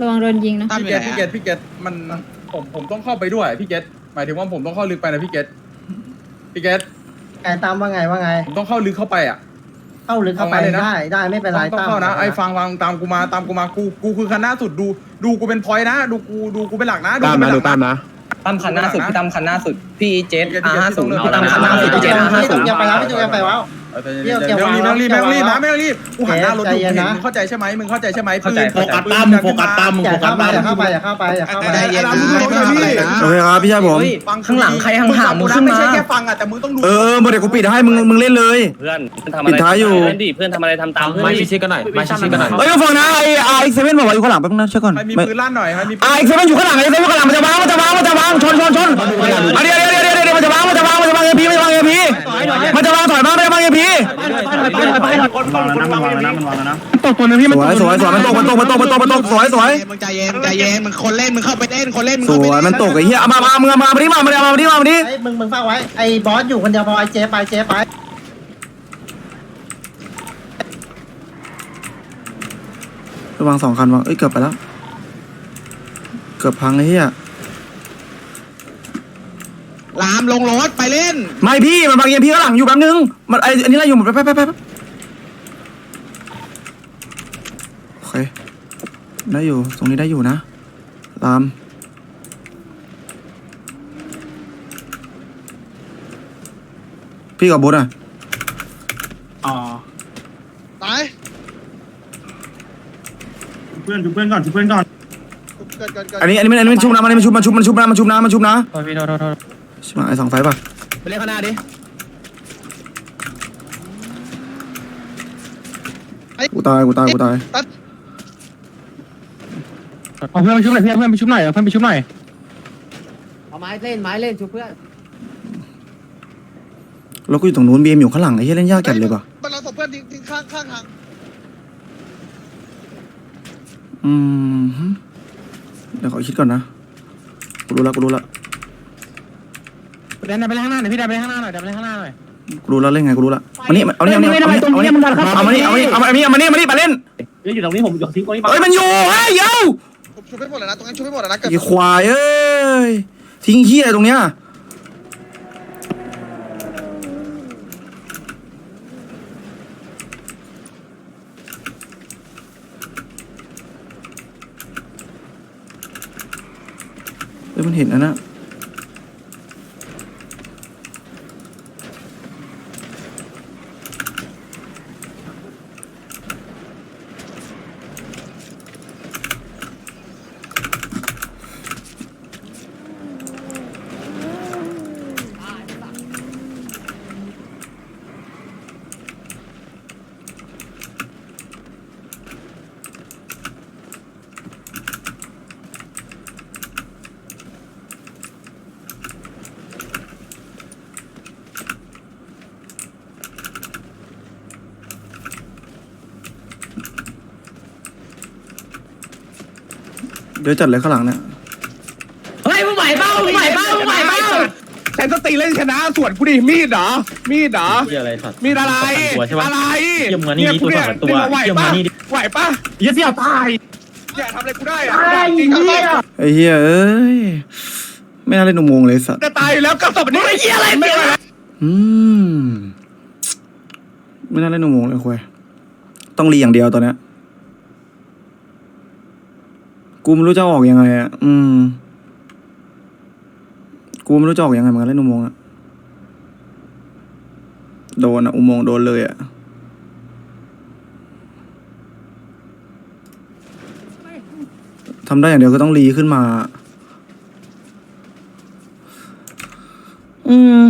ระวังโดนยิงนะตั้มพี่อยู่เกไหนตพี่เกตพี่เกตมันผมผมต้องเข้าไปด้วยพี่เกตหมายถึงว่าผมต้องเข้าลึกไปนะพี่เกตพี่เกตไอ้ตามว่าไงว่าไง ผมต้องเข้าลึกเข้าไปอะ เข้าหรือเข้าไปเอาไงเลยนะ ได้ได้ไม่เป็นไรต้องตามเข้านะไอ้ฟังฟังตามกูมาตามกูมากูกูคือคันหน้าสุดดูดูกูเป็นพอยต์นะ ดูกูดูกูเป็นหลักนะตามกูเป็นะนหดูลักตามนะ ตั้มคันหน้าสุดพี่ตั้มคันหน้าสุดพี่เจสพี่อาเจสห้าศูนย์พี่พี่ตั้ตั้มมคันหน้าสุดพี่เจสอาห้าศูนย์พี่จุกแกไปแล้วพี่จุกแกไปแล้ว เออใจเย็นๆเดี๋ยวไม่ต้องรีบไม่ต้องรีบไม่ต้องรีบนะไม่ต้องรีบกูหันหน้ารถอยู่ใจเย็นเห็นนะมึงเข้าใจใช่ไหมมึงเข้าใจใช่ไหมปืนโฟกัสตั้มมึงโฟกัสตั้มมึงอย่าโฟกัเข้าสไปตั้มอย่าเข้าไปอย่าเข้าไปอย่าเข้าไปใจเย็นนะไม่ต้องรีบนะโอเคครับพี่ชายผมเฮ้ยฟังข้างหลังใครห่างๆมึงขึ้นไม่มาใช่แค่ฟังอะแต่มึงต้องดูเออเดี๋ยวกูปิดให้มึงมึงเล่นเลยเพื่อนทำปิอะไรดท้ายอยู่เพื่อนดิเพื่อนทำอะไรทำตามเพื่อนมาดิชิดกันหน่อยมาชิดกันหน่อยเฮ้ยฟังนะไอ้ไอ้เซเว่นบอกว่าอยู่ข้างหลังแป๊บนึงนะเช็คก่อนใครมีไม่ปืนลั่นหน่อยใครมีปืนไอ้เซเว่นอยู่ข้างหลังไอ้เซเว่นข้างหลังมันจะวางมันจะวางมันจะวางชนชนชนเอาเดี๋ยวเดี๋ยวเดี๋ยวเดี๋ยวมันจะวางมันจะวางมันจะวางเอพีมันจะวางเอพีมันจะ มันตกตัวนึงพี่มันสวยสวยสวยมันตกมันตกมันตกมันตกมันตกสวยสวยมึงใจเย็นใจเย็นมึงคนเล่นมึงเข้าไปเล่นคนเล่นมึงสเข้าไปวยเล่นมันตกไอ้เหี้ยเอามามามึงเอามามาดิมามาดิมามาดิมาดิไอ้มึงมึงฟังไว้ไอ้บอสอยู่คนเดียวพอไอ้เจ๊ไปเจ๊ไประวังสองคันวางเอ้ยเกือบไปแล้วเกือบพังไอ้เหี้ย ลามลงรถไปเล่น ไม่พี่มันบางเอ็มพีข้างหลังอยู่แป๊บนึงมันไอ้อันนี้อะไรอยู่หมดไปไปไปไปไปโอเคได้อยู่ตรงนี้ได้อยู่นะตามพี่กับบุ๊อะตายเพื่อนชุบเพื่อนก่อนชุบเพื่อนก่อน เกิดเกิดเกิดอันนี้อันนี้มันอันนี้มันชุบนะมันอันนี้มันชุบมันชุบมันชุบนะมันชุบนะมันชุบนะ โทษพี่โทษโทษโทษใช่ไหมไอ้สองไฟป่ะไปเล่นข้างหน้าดิกูตายกูตายกูตายเอาเพื่อนไปชุบหน่อยเพื่อนเพื่อนไปชุบหน่อยเอาเพื่อนไปชุบหน่อยเอาไม้เล่นไม้เล่นชุบเพื่อนแล้วกูอยู่ตรงนู้นบีเอ็มอยู่ข้างหลังไอ้เหี้ยเล่นยากจัดเลยป่ะมันเราส่งเพื่อนทิ้งทิ้งข้างข้างทางอืมฮึเดี๋ยวขอคิดก่อนนะกูรู้แล้วกูรู้แล้ว เดินไปข้างหน้าหน่อยพี่เดินไปข้างหน้าหน่อยเดินไปข้างหน้าหน่อยกูรู้แล้วเล่นไงกูรู้ละมานี่เอานี่เอานี่เอานี่เอานี่เอามานี่เอานี่เอามานี่เอามานี่เอามานี่มาเล่นอยู่ตรงนี้ผมอยู่ทิ้งตรงนี้เฮ้ยมันอยู่เฮ้ยเย้าชุบไปหมดเลยนะตรงนั้นชุบไปหมดเลยนะเกิดอีควายเอ้ยทิ้งเฮี้ยตรงเนี้ยเอ้ยมันเห็นอันนั้นะเดี๋ยวจัดเลยข้างหลังเนี่ยเฮ้ยมึงไหวเปล่ามึงไหวเปล่ามึงไหวเปล่าฉันก็ตีเล่นชนะส่วนกูดิมีดเหรอ มีดเหรอ เหี้ยอะไรสัตว์มีดอะไร ตัวใช่ปะ อะไรเยี่ยมงานนี่นี่ตัวสองตัวไหวเยี่ยมปะงานนี่ดิ ไหวปะเหี้ยเสี่ยวตายอย่าทำอะไรกูได้อะจริงไอ้เหี้ยเอ้ยไม่น่าเล่นอุโมงค์เลยสัตว์จะตายอยู่แล้วกับศพนี้ไอ้เหี้ยอะไรไม่ไหวอืมไม่น่าเล่นอุโมงค์เลยคุยต้องรีอย่างเดียวตอนเนี้ย กูไม่รู้จะออกยังไงอะ อืม กูไม่รู้จะออกยังไงเหมือนกันเล่นอุโมงค์อะ โดนอะอุโมงค์โดนเลยอะ ทำได้อย่างเดียวคือต้องรีขึ้นมา อืม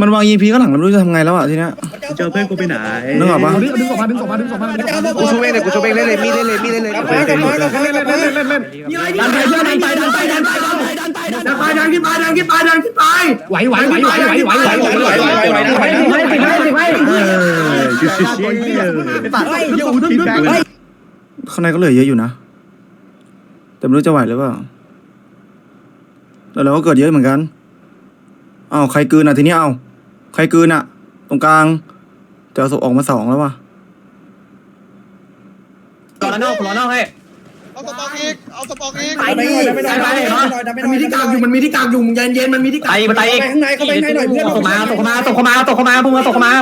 มันวาง EP ข้างหลังแล้วไม่รู้จะทำไงแล้วอะทีเนี้ย เจอเพื่อนกูไปไหนนึกออกปะดึงออกมาดึงออกมาดึงออกมาดึงออกมากูช่วยเองเลยกูช่วยเองเล่นเลยมีดเล่นเลยมีดเล่นเลยดันไปเพื่อนดันไปดันไปดันไปดันไปดันไปดันไปดันไปดันไปดันไปดันไปดันขึ้นไปดันขึ้นไปดันขึ้นไปไหวไหวไหวไหวไหวไหวไหวไหวไหวไหวไหวไหวไหวไหวชิชิชิข้างในก็เหลือเยอะอยู่นะ แต่ไม่รู้จะไหวหรือเปล่าแต่เราก็เกิดเยอะเหมือนกันอ้าวใครกลืนอะทีนี้เอาใครกลืนอะ ตรงกลาง จะเอาศพออกมาสองแล้ววะรอนอกรอนอกให้ เอาสปองอีก เอาสปองอีกไปดิไปไปมันมีที่กากอยู่มันมีที่กากอยู่มึงเย็นเย็นมันมีที่กากไอ้มาไตไปข้างในเข้าไปข้างในหน่อยเพื่อนตกมาตกมาตกมาตกมาพวกมึงตกมา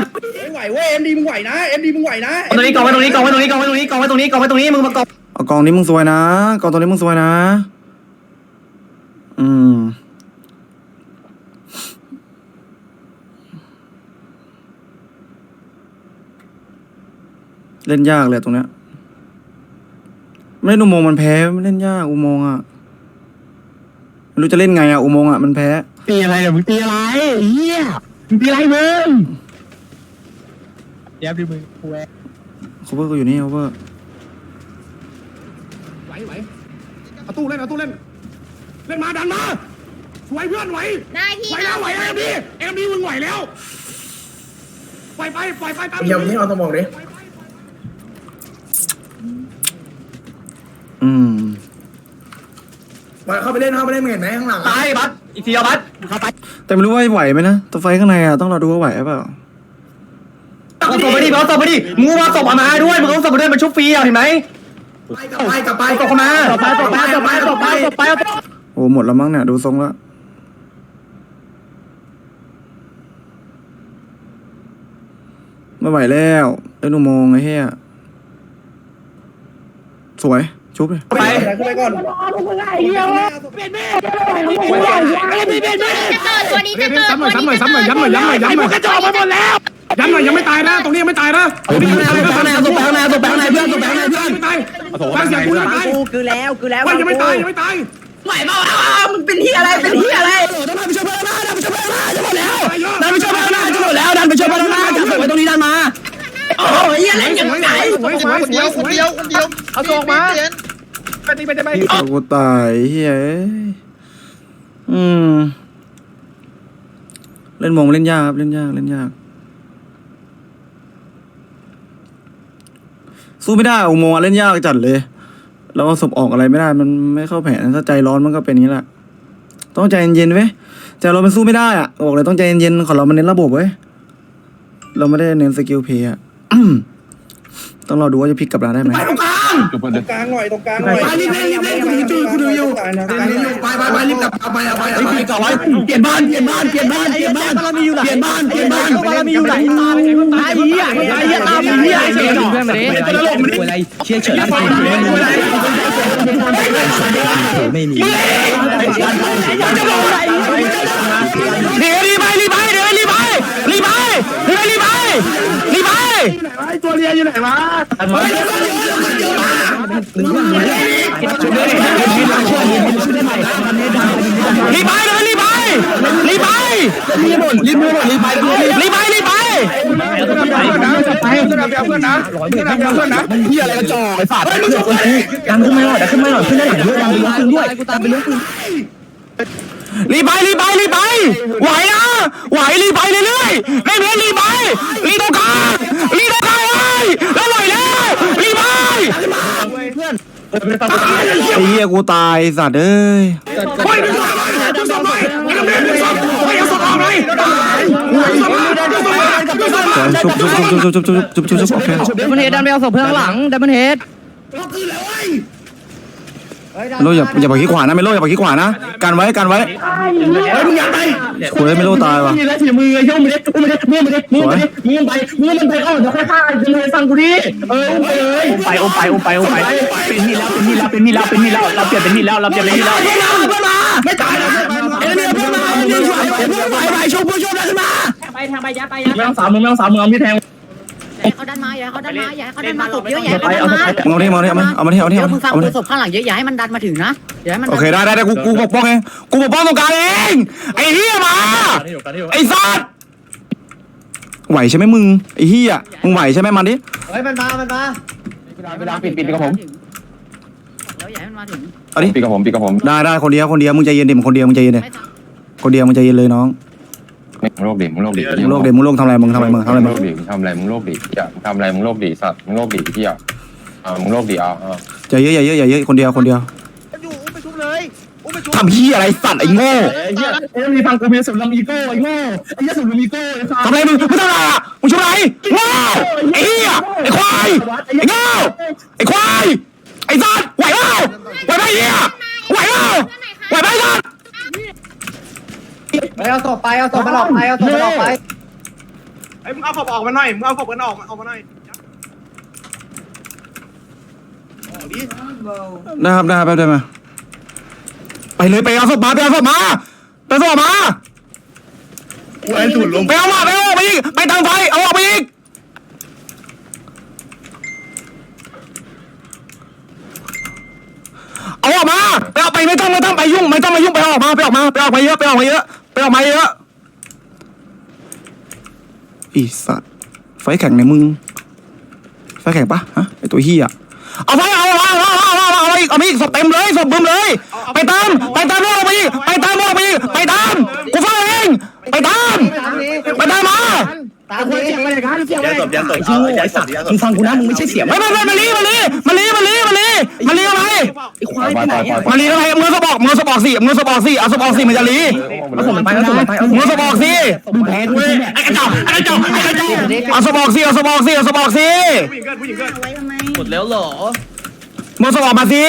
ไหวเว้ยเอ็มดีมึงไหวนะเอ็มดีมึงไหวนะตรงนี้กองไว้ตรงนี้กองไว้ตรงนี้กองไว้ตรงนี้กองไว้ตรงนี้กองไว้ตรงนี้มึงมากองเอากองนี้มึงซวยนะกองตัวนี้มึงซวยนะ อืม เล่นยากเลยตรงเนี้ยไม่เล่นอุโมงค์มันแพ้ไม่เล่นยากอุโมงค์อะไม่รู้จะเล่นไงอะอุโมงค์อะมันแพ้ตีอะไรเนี่ยมึงตีอะไรเฮียมึงตีอะไรมึงเดี๋ยวดิมึงกูแเขาเวอร์ก็อยู่นี่เขาเวอร์ไหวไหวเอาตู้เล่นเอาตู้เล่น เล่นมาดันมาไหวเพื่อนไหวได้พี่ไหวแล้วไหวแล้วเอ็มดีเอ็มดีมึงไหวแล้วปล่อยไปปล่อยไปตามเดี๋ยวนี้เอาสมองดิ อืมเข้าไปเล่นเข้าไปเล่นมึงเห็นไหมข้างหลังตายบัสอีกทีเอาบัสเข้าไปแต่ไม่รู้ว่าไหวไหมนะตัวไฟข้างในอะต้องรอดูว่าไหวหรือเปล่าเอาศพไปดิเอาศพไปดิมึงเอาศพมาด้วยมึงเอาศพมาด้วยมันชุบฟรีอะเห็นไหมกลับไปกลับไปตกมาตกไปตกไปตกไปตกไปตกไปโอ้หมดแล้วมั้งเนี่ยดูทรงแล้วไม่ไหวแล้วเล่นอุโมงค์ไอ้เหี้ยสวย ชุบเลยไปขึ้นไปก่อนจะเกิดตัวนี้จะเกิดซ้ำหน่อยซ้ำหน่อยซ้ำหน่อยย้ำหน่อยย้ำหน่อยย้ำหน่อยกระจอกไปหมดแล้วย้ำหน่อยยังไม่ตายนะตรงนี้ยังไม่ตายนะตรงนี้ยังไม่ตายนะข้างในเอาศพไปข้างในเอาศพไปข้างในเพื่อนศพไปข้างในเพื่อนไม่ตายฟังเสียงกูยังไม่ตายคือแล้วคือแล้วว่ายังไม่ตายยังไม่ตายไหวเปล่ามึงเป็นที่อะไรเป็นที่อะไรดันไปช่วยเพื่อนนะดันไปช่วยเพื่อนนะจะหมดแล้วดันไปช่วยเพื่อนนะจะหมดแล้วดันไปช่วยเพื่อนนะจับศพไว้ตรงนี้ดันมาโอ้ยอะไรยังไงคนเดียวคนเดียวคนเดียวเอาตัวออกมา เอากูตายเฮ้ยเอ้ยอืม เล่นโมงเล่นยากครับ เล่นยากเล่นยาก สู้ไม่ได้อุโมงค์อะเล่นยากจัดเลย แล้วเอาศพออกอะไรไม่ได้ มันไม่เข้าแผนถ้าใจร้อนมันก็เป็นอย่างนี้แหละ ต้องใจเย็นๆเว้ยใจร้อนมันสู้ไม่ได้อะบอกเลยต้องใจเย็นๆของเรามันเน้นระบบเว้ยเราไม่ได้เน้นสกิลเพย์อะ ต้องรอดูว่าจะพลิกกลับมาได้ไหม ไปตรงกลางตรงกลางหน่อยตรงกลางหไปน่อยรีบเล่นรีบเล่นกูดูอยู่กูดูอยู่ไปไปไปรีบกลับไปไปไปไปก่อนไว้เปลี่ยนบ้านเปลี่ยนบ้านเปลี่ยนบ้านเปลี่ยนบ้านเปลี่ยนบ้านเปลี่ยนบ้านบารมีอยู่ไหนไอ้เหี้ยไอ้เหี้ยตามไอ้เหี้ยไอ้เฉยเพื่อนมาดิเป็นตลกมันอะไรเชี่ยเฉยไม่มีเดี๋ยวรีบไปรีบไปเดี๋ยวรีบไปรีบไปเดี๋ยวรีบไป รีบไปตัวเรียนอยู่ไหนวะรีบไปเลยรีบไปรีบไปรีบหมดรีบหมดรีบไปรีบไปรีบไปไปเพื่อนนะเพื่อนนะเพื่อนนะเพื่อนนะเฮียอะไรกันจ่อไอ้ฝาดเพื่อนคนกูดันขึ้นมาหน่อยดันขึ้นมาหน่อยขึ้นได้หลังเยอะดันไปเลี้ยงปืนด้วยกูตามไปเลี้ยงปืน รีบไปรีบไปรีบไปไหวนะไหวรีบไปเรื่อยๆไม่เพ้นรีบไปรีบตรงกลางรีบตรงกลางเลยแล้วไหวแล้วรีบไปไอ้เหี้ยกูตายสัตว์เอ้ยเฮ้ยดึงศพเลยดึงศพเลยไม่ต้องเล่นดึงศพเฮ้ยเอาศพออกเลยดึงศพมาดึงศพมาดึงศพมาชุบชุบชุบชุบชุบชุบชุบชุบชุบชุบโอเคดับเบิลเฮดดันไปเอาศพเพื่อนข้างหลังดับเบิลเฮดไม่รู้อย่าอย่าปักขี้ขวานะไม่รู้อย่าปักขี้ขวานะกันไว้กันไว้เฮ้ยมึงยัดไปคุยไม่รู้ตายว่ะมีแล้วถือมือย่อมไปดิมือไปมือไปดิมือไปดิมือไปมือมันไปก่อนเดี๋ยวค่อยฆ่าจะเลยฟังกูดิเออไปเลยไปโอไปโอไปโอไปเป็นมีแล้วเป็นมีแล้วเป็นมีแล้วเป็นมีแล้วเราเปลี่ยนเป็นมีแล้วเราเปลี่ยนเป็นมีแล้วเพื่อนมาเพื่อนมาไม่ตายแล้วเอ้ยเนี่ยเพื่อนมาเพื่อนช่วยเพื่อนไปไปชมผู้ชมได้ขึ้นมาไปทางไปยัดไปยัดไม่ต้องสามมึงไม่ต้องสามมึงเอามีดแทง เขาดันมาอย่าเขาดันมาอย่าเขาดันมาศพเยอะอย่าไปเขาดันเอามามึงเอาดิมึงเอาดิเอามาเอามาที่เอามาที่เดี๋ยเอาวมึงฟังมากูที่ศพข้างหลังเยอะอย่าให้มันดันมาถึงนะอย่าให้มันโอเคได้ได้ได้กูกูปกป้องเองกูปกป้องตรงกลางเองไอ้เหี้ยมาไอ้สัตว์ไหวใช่ไหมมึงไอ้เหี้ยมึงไหวใช่ไหมมันดิเฮ้ยมันมามันมาเวลาปิดปิดกับผมแล้วอย่าให้มันมาถึงเอาดิปิดกับผมปิดกับผมได้ได้คนเดียวคนเดียวมึงใจเย็นดิมึงคนเดียวมึงใจเย็นดิไม่ฟังคนเดียวมึงใจเย็นเลยน้อง มึงโลกดิมึงโลกดิมึงโลกเดี๋ยวมึงโลกทำอะไรมึงทำอะไรมึงทำอะไรมึมึงงโลกดิมึงทำอะไรมึงโลกดิอย่ามึงทำอะไรมึงโลกดิสัตว์มึงโลกดิพี่อะอ่ามึงโลกดิอะใจเยอะอย่าเยอะอย่าเยอะคนเดียวคนเดียวอยู่อุ้มไปชุบเลยอุ้มไปชุบทำเหี้ยอะไรสัตว์ไอ้โง่ไอ้เหี้ยไอ้มีฟังกูมีสุดลำอีโก้ไอ้โง่ไอ้เหี้ยสุดลำอีโก้ไอ้สัตว์ทำอะไรมึงมึงทำอะไรอะมึงช่วยอะไรโง่ไอ้เหี้ยไอ้ควายไอ้โง่ไอ้ควายไไอ้สัตว์ไหวเปล่าไหวไหมเฮียไหวเปล่าไหวไหมสัตว์ เอาศพไปเอาศพมาหลอกไปเอาศพมาหลอกไปไอ้มึงเอาศพออกมาหน่อยมึงเอาศพกันออกออกมาหน่อยนะครับนะครับแป๊บเดียวมาไปเลยไปเอาศพมาไปเอาศพมาไปเอาศพมาไอ้ถุนลงไปเอามาไปเอาออกไปอีกไปทางไฟเอาออกไปอีกเอาออกมาไปเอาไปไม่ต้องไม่ต้องไปยุ่งไม่ต้องมายุ่งไปเอาออกมาไปออกมาไปออกมาเยอะไปออกมาเยอะ ไปออกมาเยอะอีสัตว์ไฟแข็งในมึง ไฟแข็งปะฮะไอตัวเฮียเอาไฟเอาเอาเอาเอาเอาเอาเอาอีกเอาอีกศพเต็มเลยศพบึ้มเลย ไปตามไปตามพวกเราไปอีกไปตามพวกเราไปอีกไปตามกูฟังเองไปตามไปตามมา ตามนี้เสียงอะไรกันเสียงอะไรยันศพยันศพเอายันศพยันศพมึงฟังกูนะมึงไม่ใช่เสียงไม่ไม่ไม่มาลีมาลีมาลีมาลีมาลีมาลีอะไรไอ้ควายไปไหนอะมาลีอะไรมือสะบอกมือสะบอกสิมือสะบอกสิเอาสะบอกสิมันจะลีเอาส่งมันไปเอาส่งมันไปเอามือสะบอกสิมึงแพ้กูใช่ไหมไอ้กระจอกไอ้กระจอกไอ้กระจอกเอาสะบอกสิเอาสะบอกสิเอาสะบอกสิผู้หญิงเกินผู้หญิงเกินหมดแล้วเหรอมือสะบอกมาสิ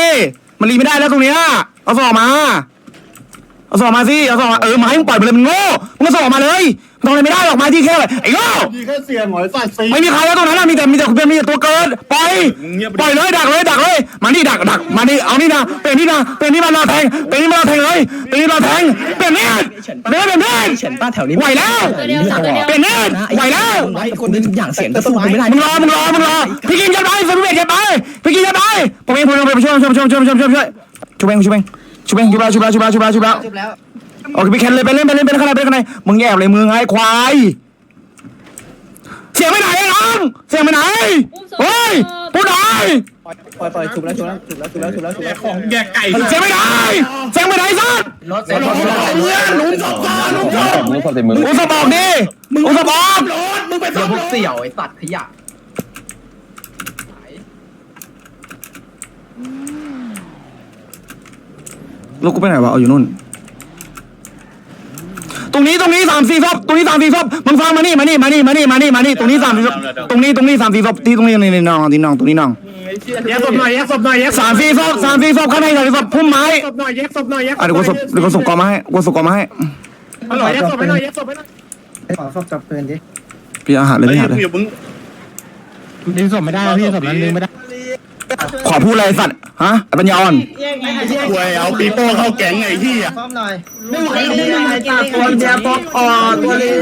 มันลีไม่ได้แล้วตรงเนี้ยเอาสะบอกมาเอาสะบอกมาสิเอาสะบอกมาเออมาให้มึงปล่อยไปเลยมันโง่มึงเอาสะบอกมาเลยมัน ทำอะไรไม่ได้หรอกมาที่แค่ไอ้โง่มีแค่เสียงหอยสัตว์สีไม่มีใครแล้วตรงนั้นนะมีแต่มีแต่มีแต่ตัวเกินปล่อยปล่อยเลยดักเลยดักเลยมานี่ดักดักมานี่เอานี่นะเป็นนี่นะเป็นนี่มารอแทงเป็นนี่มารอแทงเลยเป็นนี่มารอแทงเป็นนี่เป็นนี่เป็นนี่เฉินป้าแถวนี้ไหวแล้วตัวเดียวสามตัวเดียวเป็นนี่ไหวแล้วไว้คนนึงอย่างเสียงก็สู้กูไม่ได้มึงรอมึงรอมึงรอพี่กินยันไปสมิเวทยันไปพี่กินยันไปผมเองผมเองผมช่วยช่วยช่วยช่วยช่วยช่วยช่วยช่วยเองช่วยเองช่วยเองช่วยแล้วช่วยแล้วช่วยแล้วช่วยแล้วช่วยแล้วจบแล้ว โอเคไปแคนเลยไปเล่นไปเล่นไปเล่นข้างในไปเล่นข้างในมึงแอบเลยมึงไอ้ควาย เสียงไปไหนไอ้น้องเสียงไปไหนเฮ้ยพูดหน่อยปล่อยปล่อยถูกแล้วถูกแล้วถูกแล้วถูกแล้วถูกแล้วถูกแล้วของแยกไก่เสียงไปไหนเสียงไปไหนสัสรถเสียงรถเพื่อนลุงศพก่อนลุงศพมึงสอบเต็มมืออุสบอกดิอุสบอกมึงไปซ่อมรถเสี่ยวไอ้สัตว์ขยะลูกกูไปไหนวะเอาอยู่นู่น ตรงนี้ตรงนี้สามสี่ศพตรงนี้สามสี่ศพมึงฟังมานี่มานี่มานี่มานี่มานี่มานี่ตรงนี้สามสี่ศพตรงนี้ตรงนี้สามสี่ศพที่ตรงนี้นี่นี่น้องที่น้องตรงนี้น้องแยกศพหน่อยแยกศพหน่อยแยกศพสามสี่ศพสามสี่ศพข้างในสามสี่ศพพุ่มไม้ศพหน่อยแยกศพหน่อยแยกอะเดี๋ยวกูศพเดี๋ยวกูศพกอมาให้กูศพกอมาให้ฮัลโหลแยกศพไปหน่อยแยกศพไปหน่อยขอศพจับปืนดิพี่อาหารเลยเฮ้ยพี่อาหารเลยอย่ามึงดึงศพไม่ได้พี่ศพนั้นดึงไม่ได้ ขอพูดอะไรสัตว์ฮะไอ้ปัญญาอ่อนควยเอาปีโป้เข้าแก๊งไอ้ที่อะซ่อมหน่อยไม่ไหวเลยตัวเดียวป๊อกคอตัวเลีย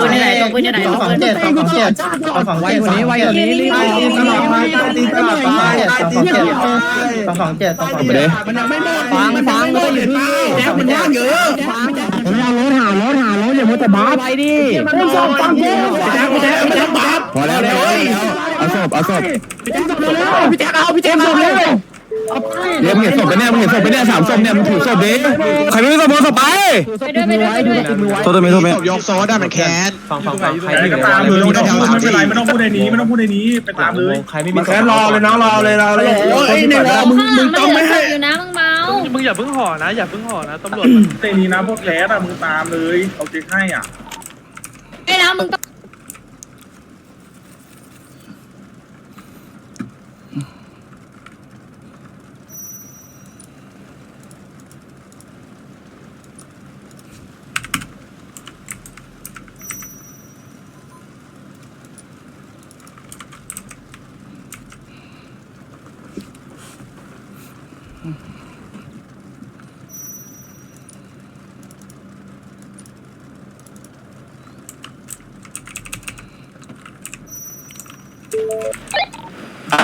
ปืนที่ไหนตัวปืนที่ไหนสองตัวสองปืนเจ็ดสองสองเจ็ดสองสองเจ็ดไว้ไว้อย่างนี้รีบตลอดมาตีตลอดไปสองสองเจ็ดสองสองเจ็ดสองสองเจ็ดมันยังไม่หมดฟังฟังก็อยู่ที่แยกมันยากเยอะผมเอารถหารถหารถ อย่ามัวแต่บ้าไปดิมันสองฟังกูแจ๊คแจ๊คแจ๊คบัฟพอแล้วเอาศพเอาศพพี่แจ๊คเร็วพี่แจ๊คเอาพี่แจ๊คเอาเร็วเดี๋ยวมึงเห็นศพไปเนี่ยมึงเห็นศพไปเนี่ยสามศพเนี่ยมึงถือศพดิใครไม่มีศพเอาศพไปไปด้วยไปด้วยไปด้วยโทษทีโทษทียกโซดามันแค้นฟังฟังฟังใครก็ตามเลยไม่ต้องพูดไม่เป็นไรไม่ต้องพูดในนี้ไม่ต้องพูดในนี้ไปตามเลยใครไม่มีแค่รอเลยน้องรอเลยรอเลยไอ้เนี่ยมึงมึงต้องไม่ให้อยู่นะ มึงเมามึงอย่าเพิ่งห่อนะ อย่าเพิ่งห่อนะตำรวจในนี้นะพวกแคสอะมึงตามเลยเขาเช็คให้อะ ไอ้แล้วมึงต้อง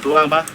读完吧。